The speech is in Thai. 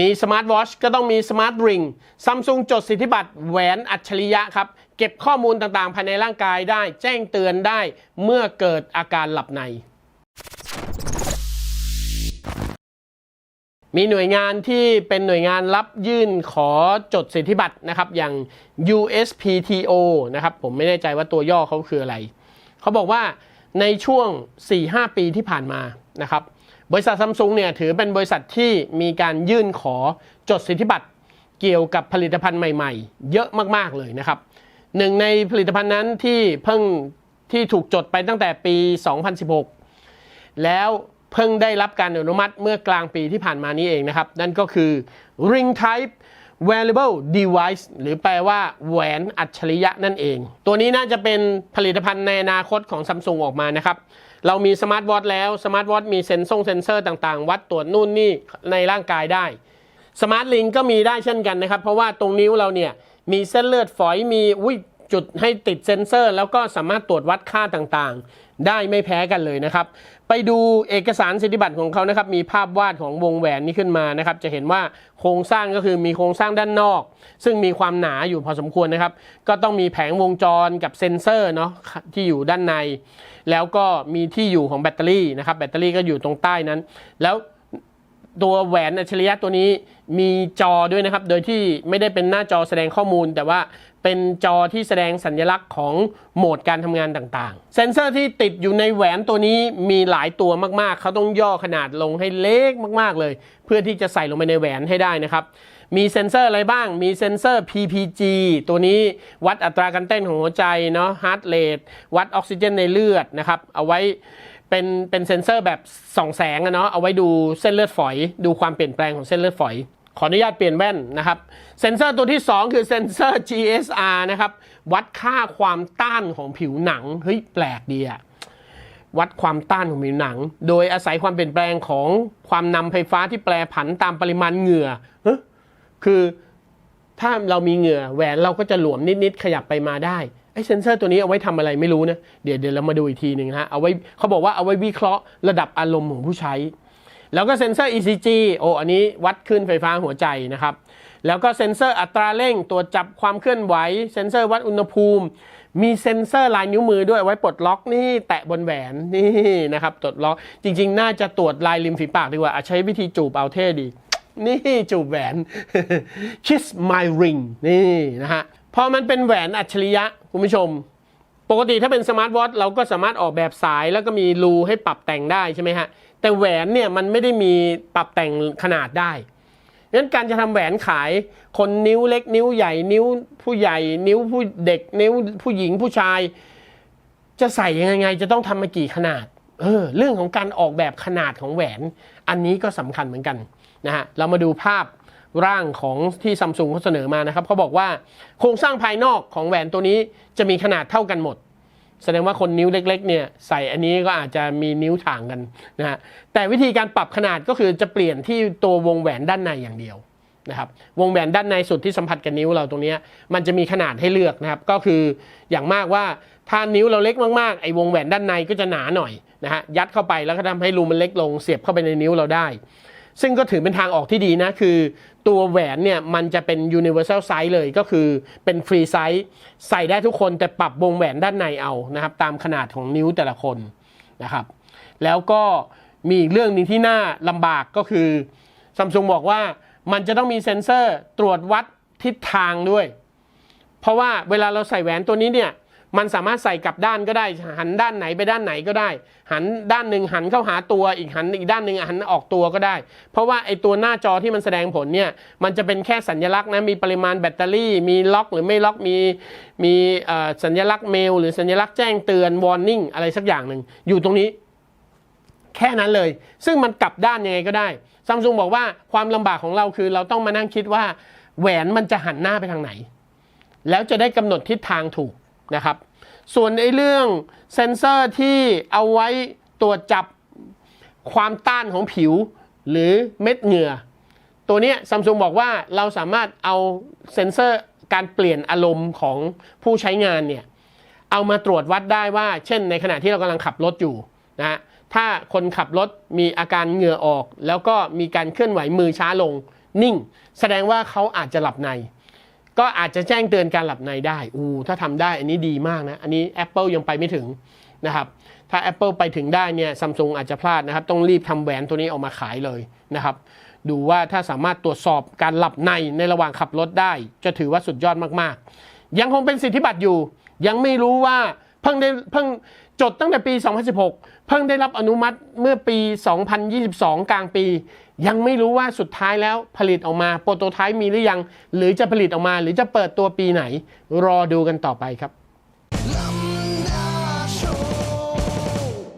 มีสมาร์ทวอชก็ต้องมีสมาร์ทริงซัมซุงจดสิทธิบัตรแหวนอัจฉริยะครับ เก็บข้อมูลต่างๆ ภายในร่างกายได้ แจ้งเตือนได้เมื่อเกิดอาการหลับใน มีหน่วยงานที่เป็นหน่วยงานรับยื่นขอจดสิทธิบัตรนะครับ อย่าง USPTO นะครับ ผมไม่แน่ใจว่าตัวย่อเขาคืออะไร เขาบอกว่าในช่วง 4-5 ปีที่ผ่านมานะครับ บริษัทซัมซุงเนี่ยถือเป็นบริษัทที่มีการยื่นขอจดสิทธิบัตรเกี่ยวกับผลิตภัณฑ์ใหม่ๆ เยอะมากๆเลยนะครับหนึ่งในผลิตภัณฑ์นั้นที่เพิ่งที่ถูกจดไปตั้งแต่ปี 2016 แล้วเพิ่งได้รับการอนุมัติเมื่อกลางปีที่ผ่านมานี้เองนะครับ นั่นก็คือ Ring Type Wearable Device หรือแปลว่าแหวนอัจฉริยะนั่นเอง ตัวนี้น่าจะเป็นผลิตภัณฑ์ในอนาคตของซัมซุงออกมานะครับ เรามีสมาร์ทวอทแล้ว สมาร์ทวอทมีเซนซงเซนเซอร์ต่างๆ วัดตรวจนู่นนี่ในร่างกายได้สมาร์ทลิงก็มีได้เช่นกันนะครับ เพราะว่าตรงนิ้วเราเนี่ยมีเส้นเลือดฝอยมีอุ้ย จุดให้ติดเซ็นเซอร์ แล้วก็สามารถตรวจวัดค่าต่างๆ ได้ไม่แพ้กันเลยนะครับ ไปดูเอกสารสิทธิบัตรของเขานะครับ มีภาพวาดของวงแหวนนี้ขึ้นมานะครับ จะเห็นว่าโครงสร้างก็คือมีโครงสร้างด้านนอก ซึ่งมีความหนาอยู่พอสมควรนะครับ ก็ต้องมีแผงวงจรกับเซ็นเซอร์เนาะที่อยู่ด้านใน แล้วก็มีที่อยู่ของแบตเตอรี่นะครับ แบตเตอรี่ก็อยู่ตรงใต้นั้น แล้วตัวแหวนอัจฉริยะตัวนี้มีจอด้วยนะครับ โดยที่ไม่ได้เป็นหน้าจอแสดงข้อมูล แต่ว่า เป็นจอที่แสดงสัญลักษณ์ของโหมดการทำงานต่างๆ เซ็นเซอร์ที่ติดอยู่ในแหวนตัวนี้มีหลายตัวมากๆ เขาต้องย่อขนาดลงให้เล็กมากๆเลย เพื่อที่จะใส่ลงไปในแหวนให้ได้นะครับ มีเซ็นเซอร์อะไรบ้าง มีเซ็นเซอร์ PPG ตัวนี้วัดอัตราการเต้นของหัวใจเนาะ heart rate วัดออกซิเจนในเลือดนะครับ เอาไว้เป็นเป็นเซนเซอร์แบบส่องแสงอะเนาะ เอาไว้ดูเส้นเลือดฝอย ดูความเปลี่ยนแปลงของเส้นเลือดฝอย ขออนุญาตเปลี่ยนแว่นนะครับ เซ็นเซอร์ตัวที่ 2 คือเซ็นเซอร์ GSR นะครับ วัดค่าความต้านของผิวหนัง เฮ้ย แปลกดีอะวัดความต้านของผิวหนัง โดยอาศัยความเปลี่ยนแปลงของความนำไฟฟ้าที่แปรผันตามปริมาณเหงื่อคือถ้าเรามีเหงื่อแหวนเราก็จะหลวมนิดๆขยับไปมาได้ไอ้เซนเซอร์ตัวนี้เอาไว้ทำอะไรไม่รู้นะ เดี๋ยวเดี๋ยวเรามาดูอีกทีหนึ่งนะฮะเอาไว้เขาบอกว่าเอาไว้วิเคราะห์ระดับอารมณ์ของผู้ใช้ แล้วก็เซ็นเซอร์ ECG โอ้อันนี้วัดขึ้นไฟฟ้าหัวใจนะครับ แล้วก็เซ็นเซอร์อัตราเร่งตรวจจับความเคลื่อนไหว เซ็นเซอร์วัดอุณหภูมิ มีเซ็นเซอร์ลายนิ้วมือด้วยไว้ปลดล็อกนี่แตะบนแหวนนี่นะครับปลดล็อกจริง ๆ น่าจะตรวจลายริมฝีปากดีกว่าอะใช้วิธีจูบเอาเท่ดี นี่จูบแหวน kiss my ring นี่นะฮะพอมันเป็นแหวนอัจฉริยะคุณผู้ชมปกติถ้าเป็นสมาร์ทวอทเราก็สามารถออกแบบสายแล้วก็มีรูให้ปรับแต่งได้ใช่ไหมฮะ แต่แหวนเนี่ยมันไม่ได้มีปรับแต่งขนาดได้งั้นการจะทำแหวนขายคนนิ้วเล็ก นิ้วใหญ่ นิ้วผู้ใหญ่ นิ้วผู้เด็ก นิ้วผู้หญิงผู้ชาย จะใส่ยังไงจะต้องทำมากี่ขนาด เออ เรื่องของการออกแบบขนาดของแหวน อันนี้ก็สำคัญเหมือนกันนะฮะเรามาดูภาพร่างของที่ซัมซุงเขาเสนอมานะครับเขาบอกว่าโครงสร้างภายนอกของแหวนตัวนี้จะมีขนาดเท่ากันหมด แสดงว่าคนนิ้วเล็กๆเนี่ยใส่อันนี้ก็อาจจะมีนิ้วถ่างกันนะฮะแต่วิธีการปรับขนาดก็คือจะเปลี่ยนที่ตัววงแหวนด้านในอย่างเดียวนะครับวงแหวนด้านในสุดที่สัมผัสกับนิ้วเราตรงนี้มันจะมีขนาดให้เลือกนะครับ ก็คืออย่างมากว่าถ้านิ้วเราเล็กมากๆไอ้วงแหวนด้านในก็จะหนาหน่อยนะฮะยัดเข้าไปแล้วก็ทำให้รูมันเล็กลงเสียบเข้าไปในนิ้วเราได้ ซึ่งก็ถือเป็นทางออกที่ดีนะ คือตัวแหวนเนี่ย มันจะเป็น universal size เลยก็คือเป็น free size ใส่ได้ทุกคนแต่ปรับวงแหวนด้านในเอานะครับ ตามขนาดของนิ้วแต่ละคนนะครับ แล้วก็มีอีกเรื่องหนึงที่น่าลำบากก็คือซัมซุงบอกว่ามันจะต้องมีเซ็นเซอร์ตรวจวัดทิศทางด้วย เพราะว่าเวลาเราใส่แหวนตัวนี้เนี่ย มันสามารถใส่กลับด้านก็ได้ หันด้านไหนไปด้านไหนก็ได้ หันด้านหนึ่งหันเข้าหาตัวอีกหันอีกด้านหนึ่งหันออกตัวก็ได้ เพราะว่าไอตัวหน้าจอที่มันแสดงผลเนี่ยมันจะเป็นแค่สัญลักษณ์นะมีปริมาณแบตเตอรี่ มีล็อกหรือไม่ล็อกมีมีสัญลักษณ์เมล หรือสัญลักษณ์แจ้งเตือน warning อะไรสักอย่างหนึ่งอยู่ตรงนี้ แค่นั้นเลย ซึ่งมันกลับด้านยังไงก็ได้ซัมซุงบอกว่าความลำบากของเราคือเราต้องมานั่งคิดว่า แหวนมันจะหันหน้าไปทางไหน แล้วจะได้กำหนดทิศทางถูก นะครับ ส่วนไอ้เรื่องเซ็นเซอร์ที่เอาไว้ตรวจจับความต้านของผิว หรือเม็ดเหงื่อ ตัวนี้ซัมซุงบอกว่าเราสามารถเอาเซ็นเซอร์การเปลี่ยนอารมณ์ของผู้ใช้งานเนี่ยเอามาตรวจวัดได้ว่า เช่น ในขณะที่เรากำลังขับรถอยู่นะถ้าคนขับรถมีอาการเหงื่อออก แล้วก็มีการเคลื่อนไหวมือช้าลงนิ่ง แสดงว่าเขาอาจจะหลับใน ก็อาจจะแจ้งเตือนการหลับในได้ อู้ ถ้าทำได้อันนี้ดีมากนะ อันนี้ Apple ยังไปไม่ถึงนะครับ ถ้า Apple ไปถึงได้เนี่ยซัมซุงอาจจะพลาดนะครับ ต้องรีบทำแหวนตัวนี้ออกมาขายเลยนะครับ ดูว่าถ้าสามารถตรวจสอบการหลับในในระหว่างขับรถได้ จะถือว่าสุดยอดมากๆ ยังคงเป็นสิทธิบัตรอยู่ ยังไม่รู้ว่าเพิ่งได้เพิ่ง จดตั้งแต่ปี 2016 เพิ่งได้รับอนุมัติเมื่อปี 2022 กลางปี ยังไม่รู้ว่าสุดท้ายแล้วผลิตออกมา โปรโตไทป์มีหรือยัง หรือจะผลิตออกมา หรือจะเปิดตัวปีไหน รอดูกันต่อไปครับ